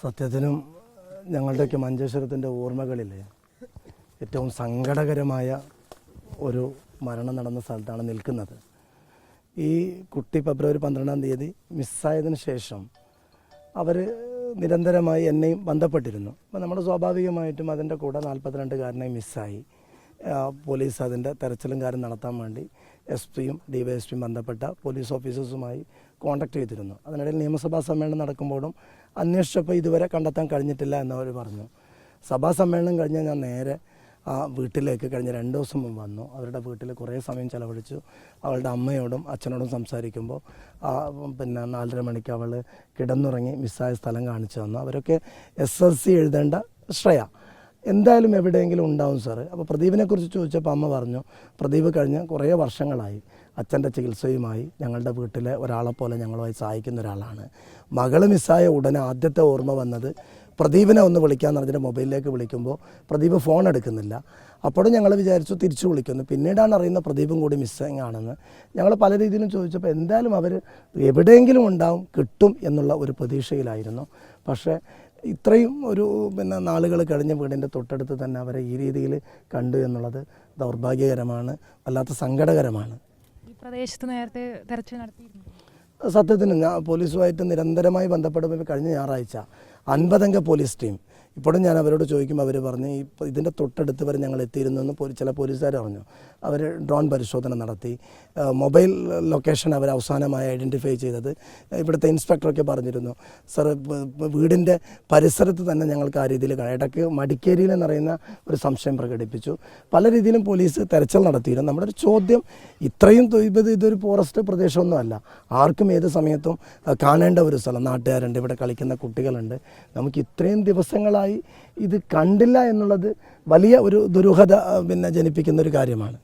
സത്യത്തിനും ഞങ്ങളുടെയൊക്കെ മഞ്ചേശ്വരത്തിന്റെ ഓർമ്മകളിൽ ഏറ്റവും സങ്കടകരമായ ഒരു മരണം നടന്ന സ്ഥലത്താണ് നിൽക്കുന്നത്. ഈ കുട്ടി ഫെബ്രുവരി പന്ത്രണ്ടാം തീയതി മിസ്സായതിന് ശേഷം അവർ നിരന്തരമായി എന്നെയും ബന്ധപ്പെട്ടിരുന്നു. അപ്പോൾ നമ്മൾ സ്വാഭാവികമായിട്ടും അതിന്റെ കൂടെ നാൽപ്പത്തിരണ്ടുകാരനെ മിസ്സായി. പോലീസ് അതിന്റെ തെരച്ചിലും കാര്യം നടത്താൻ വേണ്ടി എസ് പിയും ഡി വൈ എസ് പിയും ബന്ധപ്പെട്ട പോലീസ് ഓഫീസേഴ്സുമായി കോൺടാക്ട് ചെയ്തിരുന്നു. അതിനിടയിൽ നിയമസഭാ സമ്മേളനം നടക്കുമ്പോഴും അന്വേഷിച്ചപ്പോൾ ഇതുവരെ കണ്ടെത്താൻ കഴിഞ്ഞിട്ടില്ല എന്നവർ പറഞ്ഞു. സഭാ സമ്മേളനം കഴിഞ്ഞ് ഞാൻ നേരെ ആ വീട്ടിലേക്ക് കഴിഞ്ഞ രണ്ട് ദിവസം മുമ്പ് വന്നു. അവരുടെ വീട്ടിൽ കുറേ സമയം ചിലവഴിച്ചു. അവളുടെ അമ്മയോടും അച്ഛനോടും സംസാരിക്കുമ്പോൾ പിന്നെ നാലര മണിക്ക് അവൾ കിടന്നുറങ്ങി മിസ്സായ സ്ഥലം കാണിച്ചു തന്നു. അവരൊക്കെ എസ് എൽ സി എഴുതേണ്ട ശ്രേയ. എന്തായാലും എവിടെയെങ്കിലും ഉണ്ടാവും സാറ്. അപ്പോൾ പ്രദീപിനെക്കുറിച്ച് ചോദിച്ചപ്പോൾ അമ്മ പറഞ്ഞു പ്രദീപ് കഴിഞ്ഞ് കുറേ വർഷങ്ങളായി അച്ഛന്റെ ചികിത്സയുമായി ഞങ്ങളുടെ വീട്ടിലെ ഒരാളെപ്പോലെ പോലെ ഞങ്ങളുമായി സഹായിക്കുന്ന ഒരാളാണ്. മകൾ മിസ്സായ ഉടനെ ആദ്യത്തെ ഓർമ്മ വന്നത് പ്രദീപിനെ ഒന്ന് വിളിക്കാന്ന് പറഞ്ഞിട്ട് മൊബൈലിലേക്ക് വിളിക്കുമ്പോൾ പ്രദീപ് ഫോൺ എടുക്കുന്നില്ല. അപ്പോഴും ഞങ്ങൾ വിചാരിച്ചു തിരിച്ചു വിളിക്കുന്നു പിന്നീടാണ് അറിയുന്ന പ്രദീപും കൂടി മിസ്സിങ് ആണെന്ന്. ഞങ്ങൾ പല രീതിയിലും ചോദിച്ചപ്പോൾ എന്തായാലും അവർ എവിടെയെങ്കിലും ഉണ്ടാവും കിട്ടും എന്നുള്ള ഒരു പ്രതീക്ഷയിലായിരുന്നു. പക്ഷേ ഇത്രയും ഒരു പിന്നെ നാളുകൾ കഴിഞ്ഞ വീടിന്റെ തൊട്ടടുത്ത് തന്നെ അവരെ ഈ രീതിയിൽ കണ്ടു എന്നുള്ളത് ദൗർഭാഗ്യകരമാണ് വല്ലാത്ത സങ്കടകരമാണ്. ഈ പ്രദേശത്ത് നേരത്തെ തെരച്ചിൽ നടത്തിയിരുന്നു? സത്യത്തിന് ഞാൻ പോലീസുമായിട്ട് നിരന്തരമായി ബന്ധപ്പെടുമ്പോൾ കഴിഞ്ഞ ഞായറാഴ്ച അൻപതംഗ പോലീസ് ടീം. ഇപ്പോഴും ഞാൻ അവരോട് ചോദിക്കും അവർ പറഞ്ഞു ഇപ്പോൾ ഇതിന്റെ തൊട്ടടുത്ത് വരെ ഞങ്ങൾ എത്തിയിരുന്നു എന്ന് ചില പോലീസുകാർ പറഞ്ഞു അവർ ഡ്രോൺ പരിശോധന നടത്തി. മൊബൈൽ ലൊക്കേഷൻ അവർ അവസാനമായി ഐഡന്റിഫൈ ചെയ്തത് ഇവിടുത്തെ ഇൻസ്പെക്ടറൊക്കെ പറഞ്ഞിരുന്നു. സർ വീടിന്റെ പരിസരത്ത് തന്നെ ഞങ്ങൾക്ക് ആ രീതിയിൽ ഇടയ്ക്ക് മടിക്കേരിയിൽ എന്നറിയുന്ന ഒരു സംശയം പ്രകടിപ്പിച്ചു. പല രീതിയിലും പോലീസ് തെരച്ചിൽ നടത്തിയിരുന്നു. നമ്മുടെ ഒരു ചോദ്യം ഇത്രയും ഇത് ഇതൊരു ഫോറസ്റ്റ് പ്രദേശമൊന്നുമല്ല. ആർക്കും ഏത് സമയത്തും കാണേണ്ട ഒരു സ്ഥലം. നാട്ടുകാരുണ്ട് ഇവിടെ കളിക്കുന്ന കുട്ടികളുണ്ട്. നമുക്ക് ഇത്രയും ദിവസങ്ങളായി ഇത് കണ്ടില്ല എന്നുള്ളത് വലിയ ഒരു ദുരൂഹത പിന്നെ ജനിപ്പിക്കുന്ന ഒരു കാര്യമാണ്.